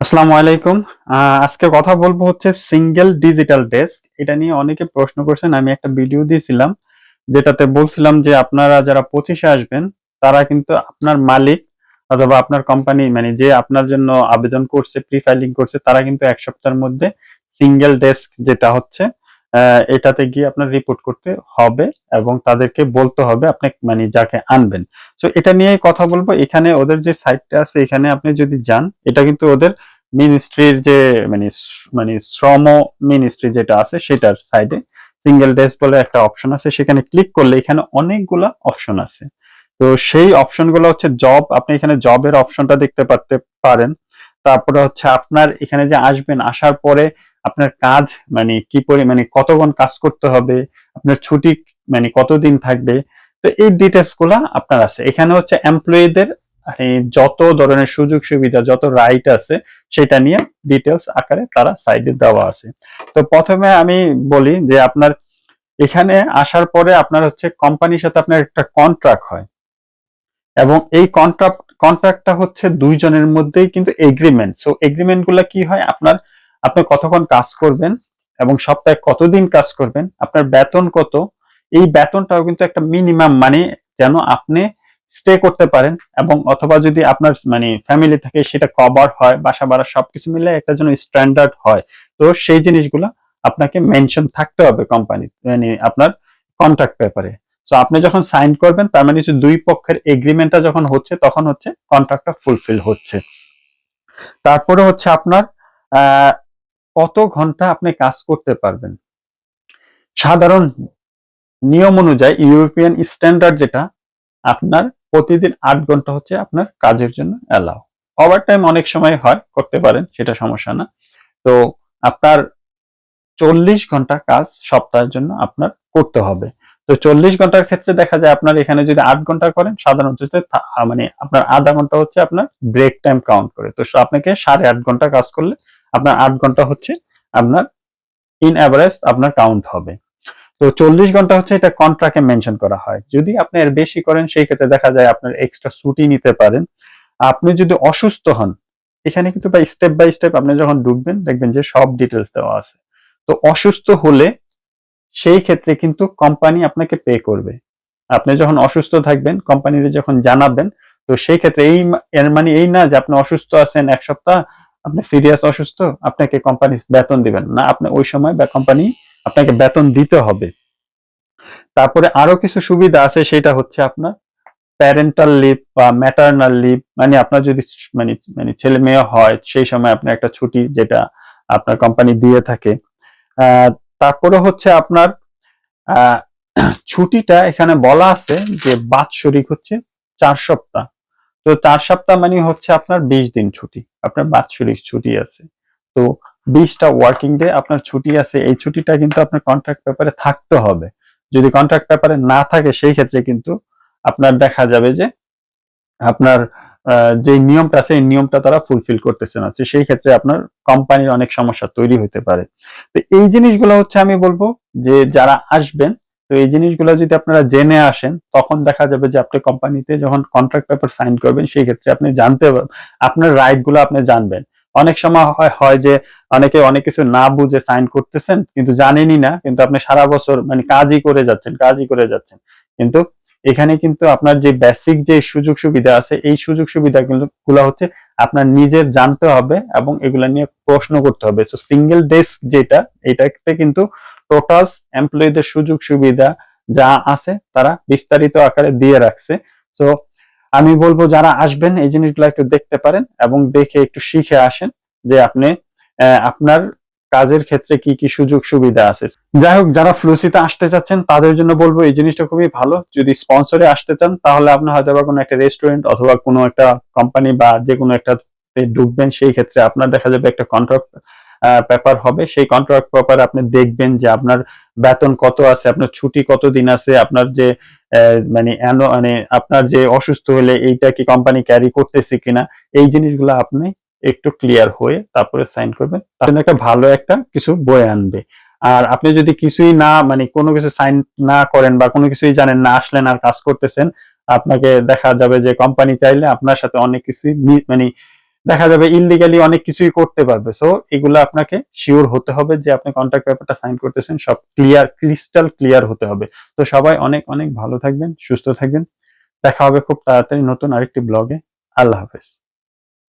আসসালামু আলাইকুম। আজকে কথা বলব হচ্ছে সিঙ্গেল ডিজিটাল ডেস্ক এটা নিয়ে অনেকে প্রশ্ন করছেন, আমি একটা ভিডিও দিয়েছিলাম, যেটাতে বলছিলাম যে আপনারা যারা পঁচিশে আসবেন, তারা কিন্তু আপনার মালিক অথবা আপনার কোম্পানি মানে যে আপনার জন্য আবেদন করছে প্রি ফাইলিং করছে, তারা কিন্তু এক সপ্তাহের মধ্যে সিঙ্গেল ডেস্ক যেটা হচ্ছে এটাতে গিয়ে আপনার রিপোর্ট করতে হবে এবং তাদেরকে বলতে হবে আপনি মানে যাকে আনবেন। তো এটা নিয়ে কথা বলব। এখানে ওদের যে সাইটটা আছে, এখানে আপনি যদি যান, এটা কিন্তু ওদের মিনিস্ট্রির যে মানে মানে শ্রম মিনিস্ট্রি যেটা আছে, সেটার সাইডে সিঙ্গেল ডেস্ক বলে একটা অপশন আছে। সেখানে ক্লিক করলে এখানে অনেকগুলা অপশন আছে। তো সেই অপশনগুলো হচ্ছে জব আপনি এখানে জবের অপশনটা দেখতে পারতে পারেন। তারপরে হচ্ছে আপনার এখানে যে আসবেন, আসার পরে আপনার কাজ মানে কি পরি মানে কতক্ষণ কাজ করতে হবে, আপনার ছুটি মানে কতদিন থাকবে, তো এই ডিটেলসগুলা আপনার আছে। এখানে হচ্ছে এমপ্লয়ীদের যত ধরনের সুযোগ সুবিধা, যত রাইট আছে, সেটা নিয়ে ডিটেলস আকারে তারা সাইডে দেওয়া আছে। তো প্রথমে আমি বলি যে আপনার এখানে আসার পরে আপনার হচ্ছে কোম্পানির সাথে আপনার একটা কন্ট্রাক্ট হয়। এবং এই কন্ট্রাক্ট কন্ট্রাক্টটা হচ্ছে দুইজনের মধ্যেই কিন্তু এগ্রিমেন্ট সো এগ্রিমেন্টগুলা কি হয়? আপনার আপনি কতক্ষণ কাজ করবেন এবং সপ্তাহে কতদিন কাজ করবেন, আপনার বেতন কত, এই বেতনটাও কিন্তু একটা মিনিমাম মানে যেন আপনি স্টে করতে পারেন এবং অথবা যদি আপনার মানে ফ্যামিলি থাকে সেটা কভার হয়, বাসা ভাড়া সবকিছু মিলে একটা যেন স্ট্যান্ডার্ড হয়। তো সেই জিনিসগুলো আপনাকে মেনশন থাকতে হবে কোম্পানি মানে আপনার কন্ট্রাক্ট পেপারে সো আপনি যখন সাইন করবেন, তার মানে দুই পক্ষের এগ্রিমেন্টটা যখন হচ্ছে, তখন হচ্ছে কন্ট্রাক্টটা ফুলফিল হচ্ছে। তারপরে হচ্ছে আপনার কত ঘণ্টা আপনি কাজ করতে পারবেন? সাধারণ নিয়ম অনুযায়ী ইউরোপিয়ান স্ট্যান্ডার্ড যেটা, আপনার প্রতিদিন আট ঘণ্টা হচ্ছে আপনার কাজের জন্য অ্যালাউ। ওভার টাইম অনেক সময় হয়, করতে পারেন, সেটা সমস্যা না। তো আপনার চল্লিশ ঘণ্টা কাজ সপ্তাহের জন্য আপনার করতে হবে। তো চল্লিশ ঘণ্টার ক্ষেত্রে দেখা যায় আপনার এখানে যদি আট ঘণ্টা করেন, সাধারণত মানে আপনার আধা ঘণ্টা হচ্ছে আপনার ব্রেক টাইম কাউন্ট করে। তো আপনাকে সাড়ে আট ঘণ্টা কাজ করলে আপনার আট ঘণ্টা হচ্ছে, আপনার ইন অ্যাভারেজ আপনার কাউন্ট হবে। তো চল্লিশ ঘণ্টা হচ্ছে এটা কন্ট্রাক্টে মেনশন করা হয়। যদি আপনি এর বেশি করেন, সেই ক্ষেত্রে দেখা যায় আপনার এক্সট্রা ছুটি নিতে পারেন। আপনি যদি অসুস্থ হন, এখানে কিন্তু বাই স্টেপ বাই স্টেপ আপনি যখন ঢুকবেন, দেখবেন যে সব ডিটেলস দেওয়া আছে। তো অসুস্থ হলে সেই ক্ষেত্রে কিন্তু কোম্পানি আপনাকে পে করবে। আপনি যখন অসুস্থ থাকবেন কোম্পানির যখন জানাবেন, তো সেই ক্ষেত্রে এই এর মানে এই না যে আপনি অসুস্থ আছেন এক সপ্তাহ আপনি সিরিয়াস অসুস্থ, আপনাকে কোম্পানি বেতন দিবেন না। আপনি ওই সময় কোম্পানি আপনাকে বেতন দিতে হবে। তারপরে আরও কিছু সুবিধা আছে, সেটা হচ্ছে আপনার প্যারেন্টাল লিভ বা ম্যাটার্নাল লিভ মানে আপনার যদি মানে মানে ছেলে মেয়ে হয়, সেই সময় আপনার একটা ছুটি যেটা আপনার কোম্পানি দিয়ে থাকে। তারপরে হচ্ছে আপনার ছুটিটা এখানে বলা আছে যে বাৎসরিক হচ্ছে চার সপ্তাহ। তো চার সপ্তাহ মানে হচ্ছে আপনার বিশ দিন ছুটি। আপনার বাৎসরিক ছুটি আছে। তো বিশটা ওয়ার্কিং ডে আপনার ছুটি আছে। এই ছুটিটা কিন্তু আপনার কন্ট্রাক্ট পেপারে থাকতে হবে। যদি কন্ট্রাক্ট পেপারে না থাকে, সেই ক্ষেত্রে কিন্তু আপনার দেখা যাবে যে আপনার যে নিয়মটা আছে, এই নিয়মটা তারা ফুলফিল করতেছে না। সেই ক্ষেত্রে আপনার কোম্পানির অনেক সমস্যা তৈরি হতে পারে। তো এই জিনিসগুলো হচ্ছে আমি বলব যে যারা আসবেন তো এই জিনিসগুলো যদি আপনারা জেনে আসেন, তখন দেখা যাবে যে আপনি কোম্পানিতে যখন কন্ট্রাক্ট পেপার সাইন করবেন, সেই ক্ষেত্রে আপনি জানতে আপনার রাইটগুলো আপনি জানবেন। অনেক সময় হয় হয় যে অনেকে অনেক কিছু না বুঝে সাইন করতেছেন, কিন্তু জানেনই না, কিন্তু আপনি সারা বছর মানে কাজই করে যাচ্ছেন, কাজই করে যাচ্ছেন। কিন্তু এখানে কিন্তু আপনার যে বেসিক যে সুযোগ সুবিধা আছে, এই সুযোগ সুবিধা গুলো হচ্ছে আপনার নিজের জানতে হবে এবং এগুলা নিয়ে প্রশ্ন করতে হবে। সিঙ্গেল ডেস্ক যেটা, এটাতে কিন্তু টোটাল এমপ্লয়ীদের সুযোগ সুবিধা যা আছে তারা বিস্তারিত আকারে দিয়ে রাখছে। তো আমি বলব যারা আসবেন, এই জিনিসগুলো একটু দেখতে পারেন এবং দেখে একটু শিখে আসেন যে আপনি আপনার কাজের ক্ষেত্রে কি কি সুযোগ সুবিধা আছে। যাই হোক, যারা ফ্লুসিতে আসতে চাচ্ছেন, তাদের জন্য বলব এই জিনিসটা খুবই ভালো। যদি স্পন্সরে আসতে চান, তাহলে আপনি হয়তো বা কোনো একটা রেস্টুরেন্ট অথবা কোনো একটা কোম্পানি বা যে কোনো একটা ঢুকবেন, সেই ক্ষেত্রে আপনার দেখা যাবে একটা কন্ট্রাক্ট পেপার হবে। সেই কন্ট্রাক্ট পেপার আপনি দেখবেন যে আপনার বেতন কত আছে, আপনার ছুটি কত দিন আছে, আপনার যে মানে মানে আপনার যে অসুস্থ হলে এইটা কি কোম্পানি ক্যারি করতেছে কিনা, এই জিনিসগুলো আপনি একটু ক্লিয়ার হয়ে তারপরে সাইন করবেন। জন্য একটা ভালো একটা কিছু বই আনবে। আর আপনি যদি কিছুই না মানে কোনো কিছু সাইন না করেন বা কোনো কিছুই জানেন না, আসলেন আর কাজ করতেছেন, আপনাকে দেখা যাবে যে কোম্পানি চাইলে আপনার সাথে অনেক কিছু মানে দেখা যাবে ইলিগালি অনেক কিছুই করতে পারবে। সো এগুলো আপনাকে শিওর হতে হবে যে আপনি কন্ট্রাক্ট পেপারটা সাইন করতেছেন, সব ক্লিয়ার ক্রিস্টাল ক্লিয়ার হতে হবে। তো সবাই অনেক অনেক ভালো থাকবেন, সুস্থ থাকবেন। দেখা হবে খুব তাড়াতাড়ি নতুন আরেকটি ব্লগে আল্লাহ হাফেজ।